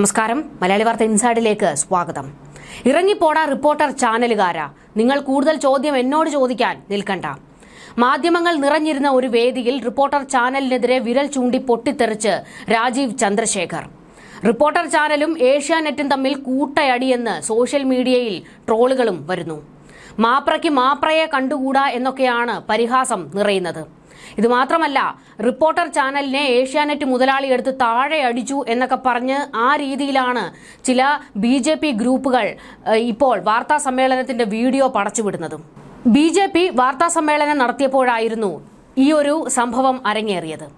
നമസ്കാരം. മലയാളി വാർത്ത ഇൻസൈഡിലേക്ക് സ്വാഗതം. ഇറങ്ങിപ്പോടാ റിപ്പോർട്ടർ ചാനലുകാരാ. നിങ്ങൾ കൂടുതൽ ചോദ്യം എന്നോട് ചോദിക്കാൻ നിൽക്കണ്ട. മാധ്യമങ്ങൾ നിറഞ്ഞിരുന്ന ഒരു വേദിയിൽ റിപ്പോർട്ടർ ചാനലിനെതിരെ വിരൽ ചൂണ്ടി പൊട്ടിത്തെറിച്ച് രാജീവ് ചന്ദ്രശേഖർ. റിപ്പോർട്ടർ ചാനലും ഏഷ്യാനെറ്റും തമ്മിൽ കൂട്ടയടിയെന്ന് സോഷ്യൽ മീഡിയയിൽ ട്രോളുകളും വരുന്നു. മാപ്രയ്ക്ക് മാപ്രയെ കണ്ടുകൂടാ എന്നൊക്കെയാണ് പരിഹാസം നിറയുന്നത്. ഇത് മാത്രമല്ല റിപ്പോർട്ടർ ചാനലിനെ ഏഷ്യാനെറ്റ് മുതലാളി എടുത്ത് താഴെ അടിച്ചു എന്നൊക്കെ പറഞ്ഞ് ആ രീതിയിലാണ് ചില ബി ഗ്രൂപ്പുകൾ ഇപ്പോൾ വാർത്താ സമ്മേളനത്തിന്റെ വീഡിയോ പടച്ചുവിടുന്നതും. ബി ജെ പി വാർത്താ സമ്മേളനം നടത്തിയപ്പോഴായിരുന്നു ഈ ഒരു സംഭവം അരങ്ങേറിയത്.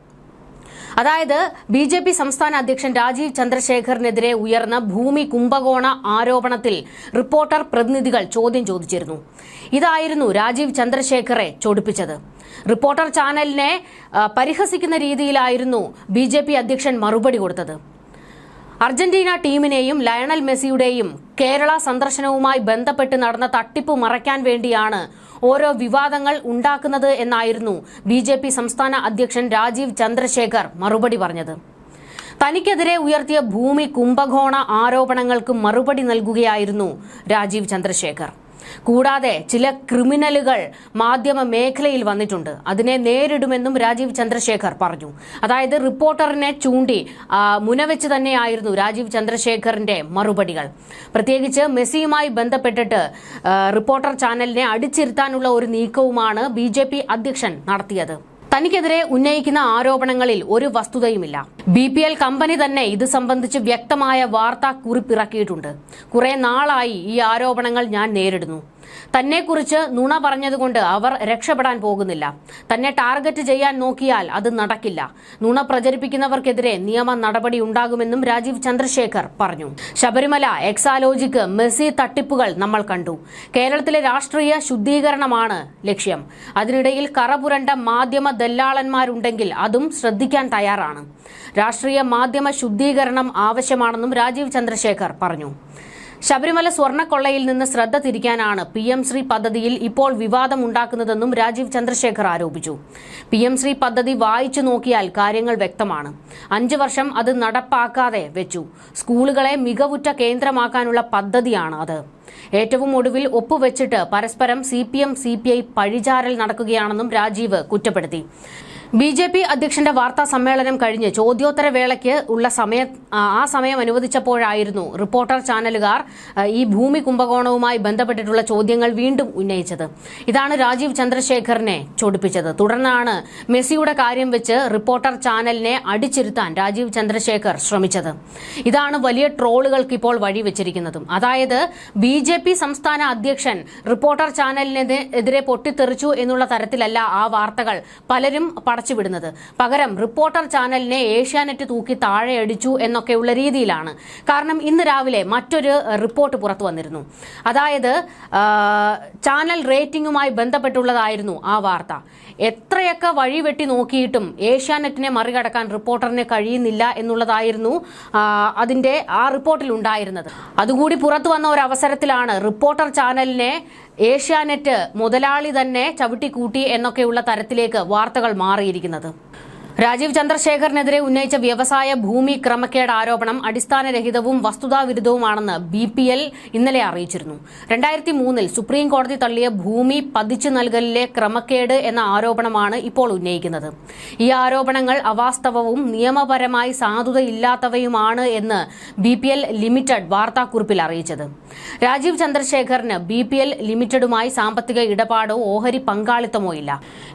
അതായത് ബി ജെ പി സംസ്ഥാന അധ്യക്ഷൻ രാജീവ് ചന്ദ്രശേഖറിനെതിരെ ഉയർന്ന ഭൂമി കുംഭകോണ ആരോപണത്തിൽ റിപ്പോർട്ടർ പ്രതിനിധികൾ ചോദ്യം ചോദിച്ചിരുന്നു. ഇതായിരുന്നു രാജീവ് ചന്ദ്രശേഖറെ ചൊടിപ്പിച്ചത്. റിപ്പോർട്ടർ ചാനലിനെ പരിഹസിക്കുന്ന രീതിയിലായിരുന്നു ബി അധ്യക്ഷൻ മറുപടി കൊടുത്തത്. അർജന്റീന ടീമിനെയും ലയണൽ മെസ്സിയുടെയും കേരള സന്ദർശനവുമായി ബന്ധപ്പെട്ട് നടന്ന തട്ടിപ്പ് മറയ്ക്കാൻ വേണ്ടിയാണ് ഓരോ വിവാദങ്ങൾ ഉണ്ടാക്കുന്നത് എന്നായിരുന്നു ബി ജെ പി സംസ്ഥാന അധ്യക്ഷൻ രാജീവ് ചന്ദ്രശേഖർ മറുപടി പറഞ്ഞത്. തനിക്കെതിരെ ഉയർത്തിയ ഭൂമി കുംഭകോണ ആരോപണങ്ങൾക്ക് മറുപടി നൽകുകയായിരുന്നു രാജീവ് ചന്ദ്രശേഖർ. കൂടാതെ ചില ക്രിമിനലുകൾ മാധ്യമ മേഖലയിൽ വന്നിട്ടുണ്ട്. അതിനെ നേരിടുമെന്നും രാജീവ് ചന്ദ്രശേഖർ പറഞ്ഞു. അതായത് റിപ്പോർട്ടറിനെ ചൂണ്ടി മുനവെച്ച് തന്നെയായിരുന്നു രാജീവ് ചന്ദ്രശേഖറിന്റെ മറുപടികൾ. പ്രത്യേകിച്ച് മെസ്സിയുമായി ബന്ധപ്പെട്ടിട്ട് റിപ്പോർട്ടർ ചാനലിനെ അടിച്ചിരുത്താനുള്ള ഒരു നീക്കവുമാണ് ബി അധ്യക്ഷൻ നടത്തിയത്. തനിക്കെതിരെ ഉന്നയിക്കുന്ന ആരോപണങ്ങളിൽ ഒരു വസ്തുതയുമില്ല. ബി പി എൽ കമ്പനി തന്നെ ഇത് സംബന്ധിച്ച് വ്യക്തമായ വാർത്താ കുറിപ്പിറക്കിയിട്ടുണ്ട് കുറെ നാളായി ഈ ആരോപണങ്ങൾ ഞാൻ നേരിടുന്നു. തന്നെക്കുറിച്ച് നുണ പറഞ്ഞതുകൊണ്ട് അവർ രക്ഷപ്പെടാൻ പോകുന്നില്ല. തന്നെ ടാർഗറ്റ് ചെയ്യാൻ നോക്കിയാൽ അത് നടക്കില്ല. നുണ പ്രചരിപ്പിക്കുന്നവർക്കെതിരെ നിയമ നടപടി ഉണ്ടാകുമെന്നും രാജീവ് ചന്ദ്രശേഖർ പറഞ്ഞു. ശബരിമല എക്സാലോജിക്ക് മെസ്സി തട്ടിപ്പുകൾ നമ്മൾ കണ്ടു. കേരളത്തിലെ രാഷ്ട്രീയ ശുദ്ധീകരണമാണ് ലക്ഷ്യം. അതിനിടയിൽ കറപുരണ്ട മാധ്യമ ദല്ലാളന്മാരുണ്ടെങ്കിൽ അതും ശ്രദ്ധിക്കാൻ തയ്യാറാണ്. രാഷ്ട്രീയ മാധ്യമ ശുദ്ധീകരണം ആവശ്യമാണെന്നും രാജീവ് ചന്ദ്രശേഖർ പറഞ്ഞു. ശബരിമല സ്വർണക്കൊള്ളയിൽ നിന്ന് ശ്രദ്ധ തിരിക്കാനാണ് പി എം ശ്രീ പദ്ധതിയിൽ ഇപ്പോൾ വിവാദമുണ്ടാക്കുന്നതെന്നും രാജീവ് ചന്ദ്രശേഖർ ആരോപിച്ചു. പി എം ശ്രീ പദ്ധതി വായിച്ചു നോക്കിയാൽ കാര്യങ്ങൾ വ്യക്തമാണ്. അഞ്ചു വർഷം അത് നടപ്പാക്കാതെ വെച്ചു. സ്കൂളുകളെ മികവുറ്റ കേന്ദ്രമാക്കാനുള്ള പദ്ധതിയാണ് അത്. ഏറ്റവും ഒടുവിൽ ഒപ്പുവെച്ചിട്ട് പരസ്പരം C P M C P I പഴിചാരൽ നടക്കുകയാണെന്നും രാജീവ് കുറ്റപ്പെടുത്തി. ബി ജെ പി അധ്യക്ഷന്റെ വാർത്താ സമ്മേളനം കഴിഞ്ഞ് ചോദ്യോത്തര വേളയ്ക്ക് ഉള്ള സമയം ആ സമയം അനുവദിച്ചപ്പോഴായിരുന്നു റിപ്പോർട്ടർ ചാനലുകാർ ഈ ഭൂമി കുംഭകോണവുമായി ബന്ധപ്പെട്ടിട്ടുള്ള ചോദ്യങ്ങൾ വീണ്ടും ഉന്നയിച്ചത്. ഇതാണ് രാജീവ് ചന്ദ്രശേഖറിനെ ചൊടിപ്പിച്ചത്. തുടർന്നാണ് മെസ്സിയുടെ കാര്യം വെച്ച് റിപ്പോർട്ടർ ചാനലിനെ അടിച്ചിരുത്താൻ രാജീവ് ചന്ദ്രശേഖർ ശ്രമിച്ചത്. ഇതാണ് വലിയ ട്രോളുകൾക്ക് ഇപ്പോൾ വഴിവെച്ചിരിക്കുന്നതും അതായത് ബി ജെ പി സംസ്ഥാന അധ്യക്ഷൻ റിപ്പോർട്ടർ ചാനലിനെതിരെ പൊട്ടിത്തെറിച്ചു എന്നുള്ള തരത്തിലല്ല ആ വാർത്തകൾ പലരും പടച്ചുവിടുന്നത് പകരം റിപ്പോർട്ടർ ചാനലിനെ ഏഷ്യാനെറ്റ് തൂക്കി താഴെ അടിച്ചു എന്നൊക്കെയുള്ള രീതിയിലാണ്. കാരണം ഇന്ന് രാവിലെ മറ്റൊരു റിപ്പോർട്ട് പുറത്തു വന്നിരുന്നു. അതായത് ചാനൽ റേറ്റിംഗുമായി ബന്ധപ്പെട്ടുള്ളതായിരുന്നു ആ വാർത്ത. എത്രയൊക്കെ വഴിവെട്ടി നോക്കിയിട്ടും ഏഷ്യാനെറ്റിനെ മറികടക്കാൻ റിപ്പോർട്ടറിന് കഴിയുന്നില്ല എന്നുള്ളതായിരുന്നു അതിന്റെ ആ റിപ്പോർട്ടിൽ ഉണ്ടായിരുന്നത്. അതുകൂടി പുറത്തു വന്ന ഒരു അവസരത്തിലാണ് റിപ്പോർട്ടർ ചാനലിനെ ഏഷ്യാനെറ്റ് മുതലാളി തന്നെ ചവിട്ടിക്കൂട്ടി എന്നൊക്കെയുള്ള തരത്തിലേക്ക് വാർത്തകൾ മാറിയിരിക്കുന്നത്. രാജീവ് ചന്ദ്രശേഖറിനെതിരെ ഉന്നയിച്ച വ്യവസായ ഭൂമി ക്രമക്കേട് ആരോപണം അടിസ്ഥാനരഹിതവും വസ്തുതാവിരുദ്ധവുമാണെന്ന് ബി പി എൽ ഇന്നലെ അറിയിച്ചിരുന്നു. രണ്ടായിരത്തി മൂന്നിൽ സുപ്രീം കോടതി തള്ളിയ ഭൂമി പതിച്ചു നൽകലിലെ ക്രമക്കേട് എന്ന ആരോപണമാണ് ഇപ്പോൾ ഉന്നയിക്കുന്നത്. ഈ ആരോപണങ്ങൾ അവാസ്തവവും നിയമപരമായി സാധുതയില്ലാത്തവയുമാണ് എന്ന് ബി പി എൽ ലിമിറ്റഡ് വാർത്താക്കുറിപ്പിൽ അറിയിച്ചത്. രാജീവ് ചന്ദ്രശേഖറിന് ബി പി എൽ ലിമിറ്റഡുമായി സാമ്പത്തിക ഇടപാടോ ഓഹരി പങ്കാളിത്തമോ ഇല്ല.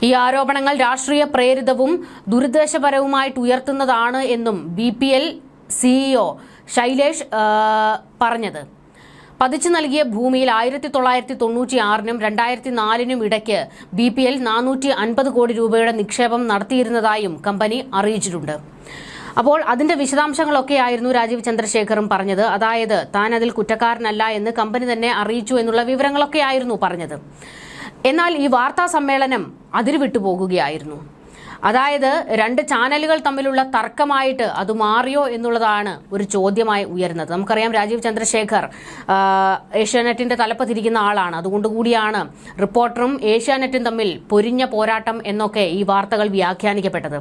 ഈ ആരോപണങ്ങൾ രാഷ്ട്രീയ പ്രേരിതവും ദുരുദ്ദേശപരവുമായിട്ട് ഉയർത്തുന്നതാണ് എന്നും B P L CEO Shailesh പറഞ്ഞത്. പതിച്ചു നൽകിയ ഭൂമിയിൽ ആയിരത്തി തൊള്ളായിരത്തി തൊണ്ണൂറ്റി ആറിനും രണ്ടായിരത്തി നാലിനും ഇടയ്ക്ക് ബി പി എൽ നാനൂറ്റി അൻപത് കോടി രൂപയുടെ നിക്ഷേപം നടത്തിയിരുന്നതായും കമ്പനി അറിയിച്ചിട്ടുണ്ട്. അപ്പോൾ അതിന്റെ വിശദാംശങ്ങളൊക്കെ ആയിരുന്നു രാജീവ് ചന്ദ്രശേഖറും പറഞ്ഞത്. അതായത് താൻ അതിൽ കുറ്റക്കാരനല്ല എന്ന് കമ്പനി തന്നെ അറിയിച്ചു എന്നുള്ള വിവരങ്ങളൊക്കെ ആയിരുന്നു പറഞ്ഞത്. എന്നാൽ ഈ വാർത്താ സമ്മേളനം അതിരുവിട്ടു പോകുകയായിരുന്നു. അതായത് രണ്ട് ചാനലുകൾ തമ്മിലുള്ള തർക്കമായിട്ട് അത് മാറിയോ എന്നുള്ളതാണ് ഒരു ചോദ്യമായി ഉയരുന്നത്. നമുക്കറിയാം രാജീവ് ചന്ദ്രശേഖർ ഏഷ്യാനെറ്റിന്റെ തലപ്പത്തിരിക്കുന്ന ആളാണ്. അതുകൊണ്ട് കൂടിയാണ് റിപ്പോർട്ടറും ഏഷ്യാനെറ്റും തമ്മിൽ പൊരിഞ്ഞ പോരാട്ടം എന്നൊക്കെ ഈ വാർത്തകൾ വ്യാഖ്യാനിക്കപ്പെട്ടത്.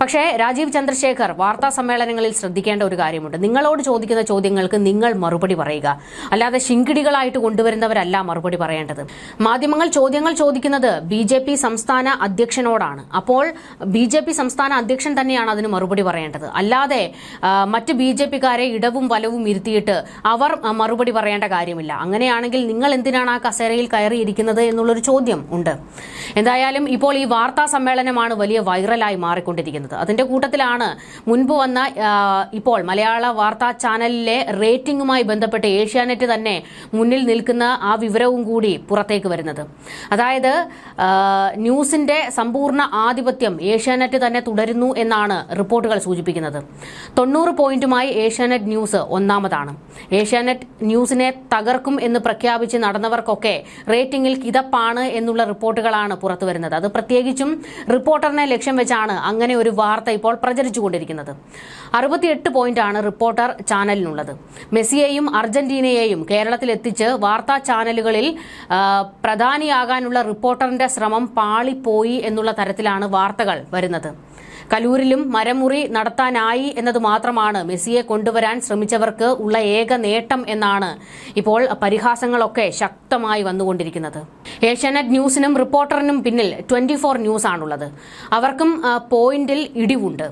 പക്ഷേ രാജീവ് ചന്ദ്രശേഖർ വാർത്താ സമ്മേളനങ്ങളിൽ ശ്രദ്ധിക്കേണ്ട ഒരു കാര്യമുണ്ട്. നിങ്ങളോട് ചോദിക്കുന്ന ചോദ്യങ്ങൾക്ക് നിങ്ങൾ മറുപടി പറയുക. അല്ലാതെ ശിങ്കിടികളായിട്ട് കൊണ്ടുവരുന്നവരല്ല മറുപടി പറയേണ്ടത്. മാധ്യമങ്ങൾ ചോദ്യങ്ങൾ ചോദിക്കുന്നത് ബി സംസ്ഥാന അധ്യക്ഷനോടാണ്. അപ്പോൾ ബി ജെ പി സംസ്ഥാന അധ്യക്ഷൻ തന്നെയാണ് അതിന് മറുപടി പറയേണ്ടത്. അല്ലാതെ മറ്റ് ബി ജെ പിക്കാരെ ഇടവും വലവും ഇരുത്തിയിട്ട് അവർ മറുപടി പറയേണ്ട കാര്യമില്ല. അങ്ങനെയാണെങ്കിൽ നിങ്ങൾ എന്തിനാണ് ആ കസേരയിൽ കയറിയിരിക്കുന്നത് എന്നുള്ളൊരു ചോദ്യം ഉണ്ട്. എന്തായാലും ഇപ്പോൾ ഈ വാർത്താ സമ്മേളനമാണ് വലിയ വൈറലായി മാറിക്കൊണ്ടിരിക്കുന്നത്. അതിന്റെ കൂട്ടത്തിലാണ് മുൻപ് വന്ന ഇപ്പോൾ മലയാള വാർത്താ ചാനലിലെ റേറ്റിംഗുമായി ബന്ധപ്പെട്ട് ഏഷ്യാനെറ്റ് തന്നെ മുന്നിൽ നിൽക്കുന്ന ആ വിവരവും കൂടി പുറത്തേക്ക് വരുന്നത്. അതായത് ന്യൂസിന്റെ സമ്പൂർണ ആധിപത്യം ഏഷ്യാനെറ്റ് തന്നെ തുടരുന്നു എന്നാണ് റിപ്പോർട്ടുകൾ സൂചിപ്പിക്കുന്നത്. തൊണ്ണൂറ് പോയിന്റുമായി ഏഷ്യാനെറ്റ് ന്യൂസ് ഒന്നാമതാണ്. ഏഷ്യാനെറ്റ് ന്യൂസിനെ തകർക്കും എന്ന് പ്രഖ്യാപിച്ച് നടന്നവർക്കൊക്കെ റേറ്റിംഗിൽ കിതപ്പാണ് എന്നുള്ള റിപ്പോർട്ടുകളാണ് പുറത്തുവരുന്നത്. അത് പ്രത്യേകിച്ചും റിപ്പോർട്ടറിനെ ലക്ഷ്യം വെച്ചാണ് അങ്ങനെ ഒരു വാർത്ത ഇപ്പോൾ പ്രചരിച്ചുകൊണ്ടിരിക്കുന്നത്. അറുപത്തിയെട്ട് പോയിന്റാണ് റിപ്പോർട്ടർ ചാനലിനുള്ളത്. മെസ്സിയെയും അർജന്റീനയെയും കേരളത്തിൽ എത്തിച്ച് വാർത്താ ചാനലുകളിൽ പ്രധാനിയാകാനുള്ള റിപ്പോർട്ടറിന്റെ ശ്രമം പാളിപ്പോയി എന്നുള്ള തരത്തിലാണ് വാർത്തകൾ വരുന്നത്. കലൂരിലും മരമുറി നടത്താനായി എന്നത് മാത്രമാണ് മെസ്സിയെ കൊണ്ടുവരാൻ ശ്രമിച്ചവർക്ക് ഉള്ള ഏക നേട്ടം എന്നാണ് ഇപ്പോൾ പരിഹാസങ്ങളൊക്കെ ശക്തമായി വന്നുകൊണ്ടിരിക്കുന്നത്. ഏഷ്യാനെറ്റ് ന്യൂസിനും റിപ്പോർട്ടറിനും പിന്നിൽ ട്വന്റി ഫോർ ന്യൂസ് ആണുള്ളത് അവർക്കും പോയിന്റിൽ ഇടിവുണ്ട്.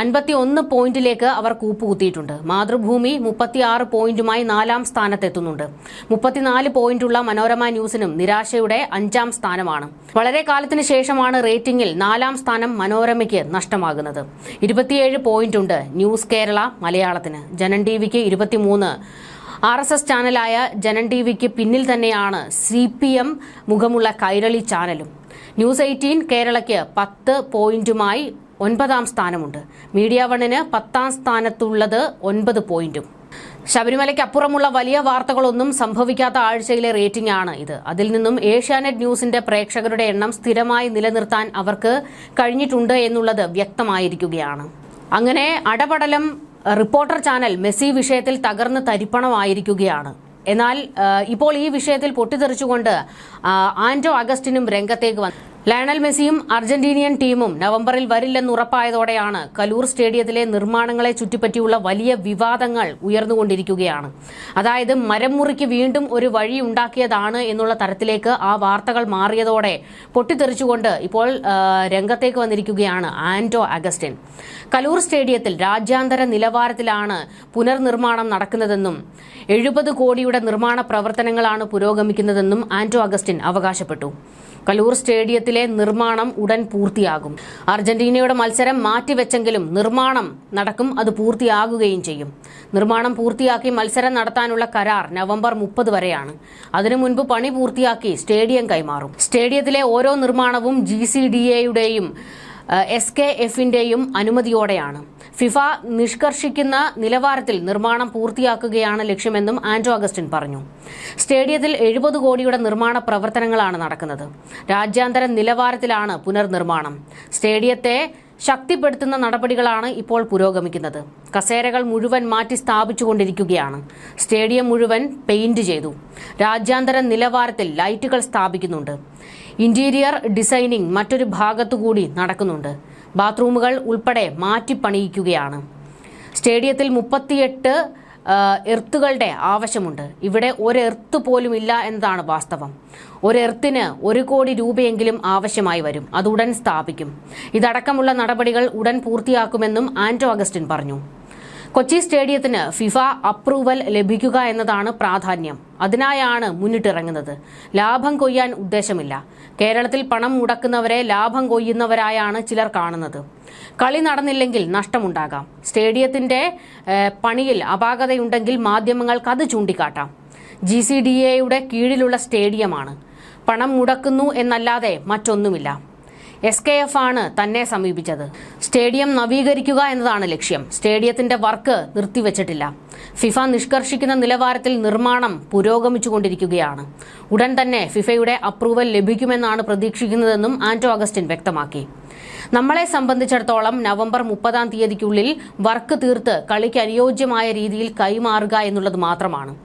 അൻപത്തി ഒന്ന് പോയിന്റിലേക്ക് അവർ കൂപ്പുകുത്തിയിട്ടുണ്ട്. മാതൃഭൂമി മുപ്പത്തിയാറ് പോയിന്റുമായി നാലാം സ്ഥാനത്തെത്തുന്നുണ്ട്. മുപ്പത്തിനാല് പോയിന്റുള്ള മനോരമ ന്യൂസിനും നിരാശയുടെ അഞ്ചാം സ്ഥാനമാണ്. വളരെ കാലത്തിന് ശേഷമാണ് റേറ്റിംഗിൽ നാലാം സ്ഥാനം മനോരമയ്ക്ക് നഷ്ടമാകുന്നത്. ഇരുപത്തിയേഴ് പോയിന്റ് ഉണ്ട് ന്യൂസ് കേരള മലയാളത്തിന്. ജനൻ ടി വിക്ക് ഇരുപത്തിമൂന്ന്. ആർ എസ് എസ് ചാനലായ ജനൻ ടി വിക്ക് പിന്നിൽ തന്നെയാണ് സി പി എം മുഖമുള്ള കൈരളി ചാനലും. ന്യൂസ് എയ്റ്റീൻ കേരളയ്ക്ക് പത്ത് പോയിന്റുമായി ഒൻപതാം സ്ഥാനമുണ്ട്. മീഡിയ വണ്ണിന് പത്താം സ്ഥാനത്തുള്ളത് ഒൻപത് പോയിന്റും. ശബരിമലയ്ക്ക് അപ്പുറമുള്ള വലിയ വാർത്തകളൊന്നും സംഭവിക്കാത്ത ആഴ്ചയിലെ റേറ്റിംഗ് ആണ് ഇത്. അതിൽ നിന്നും ഏഷ്യാനെറ്റ് ന്യൂസിന്റെ പ്രേക്ഷകരുടെ എണ്ണം സ്ഥിരമായി നിലനിർത്താൻ അവർക്ക് കഴിഞ്ഞിട്ടുണ്ട് എന്നുള്ളത് വ്യക്തമായിരിക്കുകയാണ്. അങ്ങനെ അടപടലം റിപ്പോർട്ടർ ചാനൽ മെസ്സി വിഷയത്തിൽ തകർന്ന് തരിപ്പണമായിരിക്കുകയാണ്. എന്നാൽ ഇപ്പോൾ ഈ വിഷയത്തിൽ പൊട്ടിത്തെറിച്ചുകൊണ്ട് ആന്റോ അഗസ്റ്റിനും രംഗത്തേക്ക് വന്നു ലയണൽ മെസ്സിയും അർജന്റീനിയൻ ടീമും നവംബറിൽ വരില്ലെന്ന് ഉറപ്പായതോടെയാണ് കലൂർ സ്റ്റേഡിയത്തിലെ നിർമ്മാണങ്ങളെ ചുറ്റിപ്പറ്റിയുള്ള വലിയ വിവാദങ്ങൾ ഉയർന്നുകൊണ്ടിരിക്കുകയാണ്. അതായത് മരം മുറിക്ക് വീണ്ടും ഒരു വഴി ഉണ്ടാക്കിയതാണ് എന്നുള്ള തരത്തിലേക്ക് ആ വാർത്തകൾ മാറിയതോടെ പൊട്ടിത്തെറിച്ചുകൊണ്ട് ഇപ്പോൾ രംഗത്തേക്ക് വന്നിരിക്കുകയാണ് ആന്റോ അഗസ്റ്റിൻ. കലൂർ സ്റ്റേഡിയത്തിൽ രാജ്യാന്തര നിലവാരത്തിലാണ് പുനർനിർമ്മാണം നടക്കുന്നതെന്നും എഴുപത് കോടിയുടെ നിർമ്മാണ പ്രവർത്തനങ്ങളാണ് പുരോഗമിക്കുന്നതെന്നും ആന്റോ അഗസ്റ്റിൻ അവകാശപ്പെട്ടു. കലൂർ സ്റ്റേഡിയത്തിലെ നിർമ്മാണം ഉടൻ പൂർത്തിയാകും. അർജന്റീനയുടെ മത്സരം മാറ്റിവെച്ചെങ്കിലും നിർമ്മാണം നടക്കും അത് പൂർത്തിയാകുകയും ചെയ്യും. നിർമ്മാണം പൂർത്തിയാക്കി മത്സരം നടത്താനുള്ള കരാർ നവംബർ മുപ്പത് വരെയാണ്. അതിനു മുൻപ് പണി പൂർത്തിയാക്കി സ്റ്റേഡിയം കൈമാറും. സ്റ്റേഡിയത്തിലെ ഓരോ നിർമ്മാണവും ജി സി ഡി എയുടെയും എസ് കെ എഫിന്റെയും അനുമതിയോടെയാണ്. ഫിഫ നിഷ്കർഷിക്കുന്ന നിലവാരത്തിൽ നിർമ്മാണം പൂർത്തിയാക്കുകയാണ് ലക്ഷ്യമെന്നും ആന്റോ അഗസ്റ്റിൻ പറഞ്ഞു. സ്റ്റേഡിയത്തിൽ എഴുപത് കോടിയുടെ നിർമ്മാണ പ്രവർത്തനങ്ങളാണ് നടക്കുന്നത്. രാജ്യാന്തര നിലവാരത്തിലാണ് പുനർനിർമ്മാണം. സ്റ്റേഡിയത്തെ ശക്തിപ്പെടുത്തുന്ന നടപടികളാണ് ഇപ്പോൾ പുരോഗമിക്കുന്നത്. കസേരകൾ മുഴുവൻ മാറ്റി സ്ഥാപിച്ചുകൊണ്ടിരിക്കുകയാണ്. സ്റ്റേഡിയം മുഴുവൻ പെയിന്റ് ചെയ്തു. രാജ്യാന്തര നിലവാരത്തിൽ ലൈറ്റുകൾ സ്ഥാപിക്കുന്നുണ്ട്. ഇന്റീരിയർ ഡിസൈനിങ് മറ്റൊരു ഭാഗത്തുകൂടി നടക്കുന്നുണ്ട്. ബാത്റൂമുകൾ ഉൾപ്പെടെ മാറ്റിപ്പണിയിക്കുകയാണ്. സ്റ്റേഡിയത്തിൽ മുപ്പത്തിയെട്ട് എർത്തുകളുടെ ആവശ്യമുണ്ട്. ഇവിടെ ഒരു പോലും ഇല്ല എന്നതാണ് വാസ്തവം. ഒരു എർത്തിന് ഒരു കോടി രൂപയെങ്കിലും ആവശ്യമായി വരും. അത് ഉടൻ സ്ഥാപിക്കും. ഇതടക്കമുള്ള നടപടികൾ ഉടൻ പൂർത്തിയാക്കുമെന്നും ആന്റോ അഗസ്റ്റിൻ പറഞ്ഞു. കൊച്ചി സ്റ്റേഡിയത്തിന് ഫിഫ അപ്രൂവൽ ലഭിക്കുക എന്നതാണ് പ്രാധാന്യം. അതിനായാണ് മുന്നിട്ടിറങ്ങുന്നത്. ലാഭം കൊയ്യാൻ ഉദ്ദേശമില്ല. കേരളത്തിൽ പണം മുടക്കുന്നവരെ ലാഭം കൊയ്യുന്നവരായാണ് ചിലർ കാണുന്നത്. കളി നടന്നില്ലെങ്കിൽ നഷ്ടമുണ്ടാകാം. സ്റ്റേഡിയത്തിന്റെ പണിയിൽ അപാകതയുണ്ടെങ്കിൽ മാധ്യമങ്ങൾക്ക് അത് ചൂണ്ടിക്കാട്ടാം. ജി സി ഡി എയുടെ കീഴിലുള്ള സ്റ്റേഡിയമാണ്. പണം മുടക്കുന്നു എന്നല്ലാതെ മറ്റൊന്നുമില്ല. എസ് കെ എഫ് ആണ് തന്നെ സമീപിച്ചത്. സ്റ്റേഡിയം നവീകരിക്കുക എന്നതാണ് ലക്ഷ്യം. സ്റ്റേഡിയത്തിന്റെ വർക്ക് നിർത്തിവച്ചിട്ടില്ല. ഫിഫ നിഷ്കർഷിക്കുന്ന നിലവാരത്തിൽ നിർമ്മാണം പുരോഗമിച്ചുകൊണ്ടിരിക്കുകയാണ്. ഉടൻ തന്നെ ഫിഫയുടെ അപ്രൂവൽ ലഭിക്കുമെന്നാണ് പ്രതീക്ഷിക്കുന്നതെന്നും ആന്റോ അഗസ്റ്റിൻ വ്യക്തമാക്കി. നമ്മളെ സംബന്ധിച്ചിടത്തോളം നവംബർ മുപ്പതാം തീയതിക്കുള്ളിൽ വർക്ക് തീർത്ത് കളിക്ക് അനുയോജ്യമായ രീതിയിൽ കൈമാറുക എന്നുള്ളത് മാത്രമാണ്.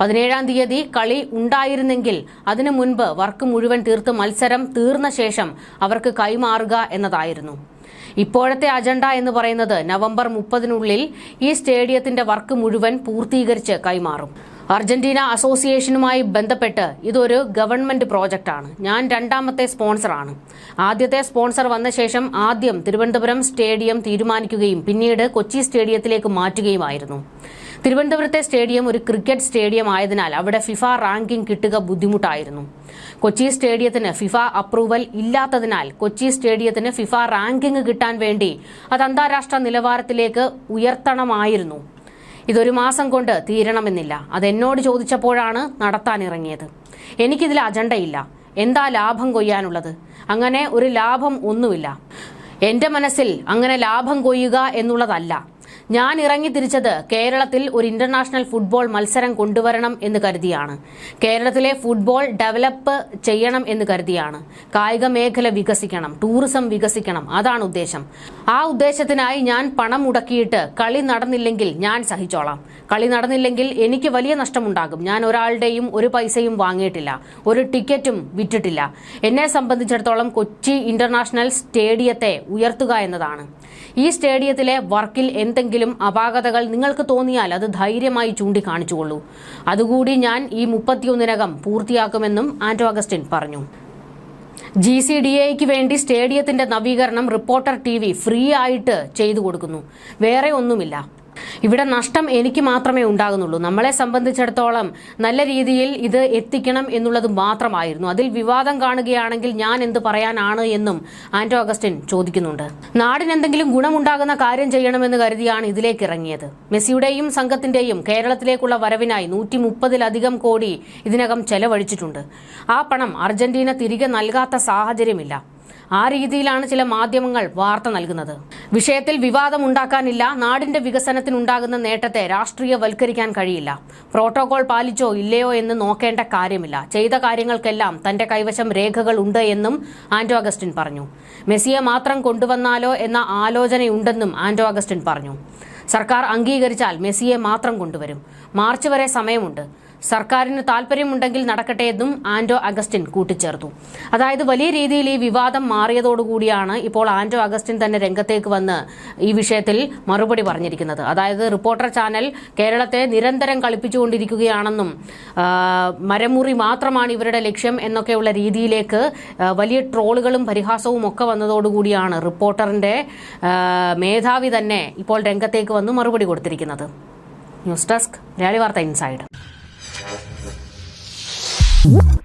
പതിനേഴാം തീയതി കളി ഉണ്ടായിരുന്നെങ്കിൽ അതിനു മുൻപ് വർക്ക് മുഴുവൻ തീർത്ത് മത്സരം തീർന്ന ശേഷം അവർക്ക് കൈമാറുക എന്നതായിരുന്നു. ഇപ്പോഴത്തെ അജണ്ട എന്ന് പറയുന്നത് നവംബർ മുപ്പതിനുള്ളിൽ ഈ സ്റ്റേഡിയത്തിന്റെ വർക്ക് മുഴുവൻ പൂർത്തീകരിച്ച് കൈമാറും. അർജന്റീന അസോസിയേഷനുമായി ബന്ധപ്പെട്ട് ഇതൊരു ഗവൺമെന്റ് പ്രോജക്റ്റാണ്. ഞാൻ രണ്ടാമത്തെ സ്പോൺസറാണ്. ആദ്യത്തെ സ്പോൺസർ വന്ന ശേഷം ആദ്യം തിരുവനന്തപുരം സ്റ്റേഡിയം തീരുമാനിക്കുകയും പിന്നീട് കൊച്ചി സ്റ്റേഡിയത്തിലേക്ക് മാറ്റുകയുമായിരുന്നു. തിരുവനന്തപുരത്തെ സ്റ്റേഡിയം ഒരു ക്രിക്കറ്റ് സ്റ്റേഡിയം ആയതിനാൽ അവിടെ ഫിഫ റാങ്കിംഗ് കിട്ടുക ബുദ്ധിമുട്ടായിരുന്നു. കൊച്ചി സ്റ്റേഡിയത്തിന് ഫിഫ അപ്രൂവൽ ഇല്ലാത്തതിനാൽ കൊച്ചി സ്റ്റേഡിയത്തിന് ഫിഫ റാങ്കിംഗ് കിട്ടാൻ വേണ്ടി അത് അന്താരാഷ്ട്ര നിലവാരത്തിലേക്ക് ഉയർത്തണമായിരുന്നു. ഇതൊരു മാസം കൊണ്ട് തീരണമെന്നില്ല. അത് എന്നോട് ചോദിച്ചപ്പോഴാണ് നടത്താനിറങ്ങിയത്. എനിക്കിതിൽ അജണ്ടയില്ല. എന്താ ലാഭം കൊയ്യാനുള്ളത്? അങ്ങനെ ഒരു ലാഭം ഒന്നുമില്ല. എന്റെ മനസ്സിൽ അങ്ങനെ ലാഭം കൊയ്യുക എന്നുള്ളതല്ല. ഞാൻ ഇറങ്ങി തിരിച്ചത് കേരളത്തിൽ ഒരു ഇന്റർനാഷണൽ ഫുട്ബോൾ മത്സരം കൊണ്ടുവരണം എന്ന് കരുതിയാണ്. കേരളത്തിലെ ഫുട്ബോൾ ഡെവലപ്പ് ചെയ്യണം എന്ന് കരുതിയാണ്. കായിക മേഖല വികസിക്കണം ടൂറിസം വികസിക്കണം അതാണ് ഉദ്ദേശം. ആ ഉദ്ദേശത്തിനായി ഞാൻ പണം മുടക്കിയിട്ട് കളി നടന്നില്ലെങ്കിൽ ഞാൻ സഹിച്ചോളാം. കളി നടന്നില്ലെങ്കിൽ എനിക്ക് വലിയ നഷ്ടമുണ്ടാകും. ഞാൻ ഒരാളുടെയും ഒരു പൈസയും വാങ്ങിയിട്ടില്ല ഒരു ടിക്കറ്റും വിറ്റിട്ടില്ല. എന്നെ സംബന്ധിച്ചിടത്തോളം കൊച്ചി ഇന്റർനാഷണൽ സ്റ്റേഡിയത്തെ ഉയർത്തുക എന്നതാണ്. ഈ സ്റ്റേഡിയത്തിലെ വർക്കിൽ എന്തെങ്കിലും അപാകതകൾ നിങ്ങൾക്ക് തോന്നിയാൽ അത് ധൈര്യമായി ചൂണ്ടിക്കാണിച്ചുകൊള്ളൂ. അതുകൂടി ഞാൻ ഈ മുപ്പത്തിയൊന്നിനകം പൂർത്തിയാക്കുമെന്നും ആന്റോ അഗസ്റ്റിൻ പറഞ്ഞു. ജി സി ഡി എക്ക് വേണ്ടി സ്റ്റേഡിയത്തിന്റെ നവീകരണം റിപ്പോർട്ടർ ടി വി ഫ്രീ ആയിട്ട് ചെയ്തു കൊടുക്കുന്നു. വേറെ ഒന്നുമില്ല. ഇവിടെ നഷ്ടം എനിക്ക് മാത്രമേ ഉണ്ടാകുന്നുള്ളൂ. നമ്മളെ സംബന്ധിച്ചിടത്തോളം നല്ല രീതിയിൽ ഇത് എത്തിക്കണം എന്നുള്ളത് മാത്രമായിരുന്നു. അതിൽ വിവാദം കാണുകയാണെങ്കിൽ ഞാൻ എന്ത് പറയാനാണ് എന്നും ആന്റോ അഗസ്റ്റിൻ ചോദിക്കുന്നുണ്ട്. നാടിന് എന്തെങ്കിലും ഗുണമുണ്ടാകുന്ന കാര്യം ചെയ്യണമെന്ന് കരുതിയാണ് ഇതിലേക്ക് ഇറങ്ങിയത്. മെസ്സിയുടെയും സംഘത്തിന്റെയും കേരളത്തിലേക്കുള്ള വരവിനായി നൂറ്റി മുപ്പതിലധികം കോടി ഇതിനകം ചെലവഴിച്ചിട്ടുണ്ട്. ആ പണം അർജന്റീന തിരികെ നൽകാത്ത സാഹചര്യമില്ല. ആ രീതിയിലാണ് ചില മാധ്യമങ്ങൾ വാർത്ത നൽകുന്നത്. വിഷയത്തിൽ വിവാദം ഉണ്ടാക്കാനില്ല നാടിന്റെ വികസനത്തിനുണ്ടാകുന്ന നേട്ടത്തെ രാഷ്ട്രീയവൽക്കരിക്കാൻ കഴിയില്ല. പ്രോട്ടോകോൾ പാലിച്ചോ ഇല്ലയോ എന്ന് നോക്കേണ്ട കാര്യമില്ല. ചെയ്ത കാര്യങ്ങൾക്കെല്ലാം തന്റെ കൈവശം രേഖകൾ ഉണ്ട് എന്നും ആന്റോ അഗസ്റ്റിൻ പറഞ്ഞു. മെസ്സിയെ മാത്രം കൊണ്ടുവന്നാലോ എന്ന ആലോചനയുണ്ടെന്നും ആന്റോ അഗസ്റ്റിൻ പറഞ്ഞു. സർക്കാർ അംഗീകരിച്ചാൽ മെസ്സിയെ മാത്രം കൊണ്ടുവരും. മാർച്ച് വരെ സമയമുണ്ട്. സർക്കാരിന് താല്പര്യമുണ്ടെങ്കിൽ നടക്കട്ടെ എന്നും ആന്റോ അഗസ്റ്റിൻ കൂട്ടിച്ചേർത്തു. അതായത് വലിയ രീതിയിൽ ഈ വിവാദം മാറിയതോടുകൂടിയാണ് ഇപ്പോൾ ആന്റോ അഗസ്റ്റിൻ തന്നെ രംഗത്തേക്ക് വന്ന് ഈ വിഷയത്തിൽ മറുപടി പറഞ്ഞിരിക്കുന്നത്. അതായത് റിപ്പോർട്ടർ ചാനൽ കേരളത്തെ നിരന്തരം കളിപ്പിച്ചുകൊണ്ടിരിക്കുകയാണെന്നും മരമുറി മാത്രമാണ് ഇവരുടെ ലക്ഷ്യം എന്നൊക്കെയുള്ള രീതിയിലേക്ക് വലിയ ട്രോളുകളും പരിഹാസവും ഒക്കെ വന്നതോടുകൂടിയാണ് റിപ്പോർട്ടറിന്റെ മേധാവി തന്നെ ഇപ്പോൾ രംഗത്തേക്ക് വന്ന് മറുപടി കൊടുത്തിരിക്കുന്നത്. ന്യൂസ് ഡെസ്ക് മലയാളി വാർത്ത ഇൻസൈഡ്. Woo!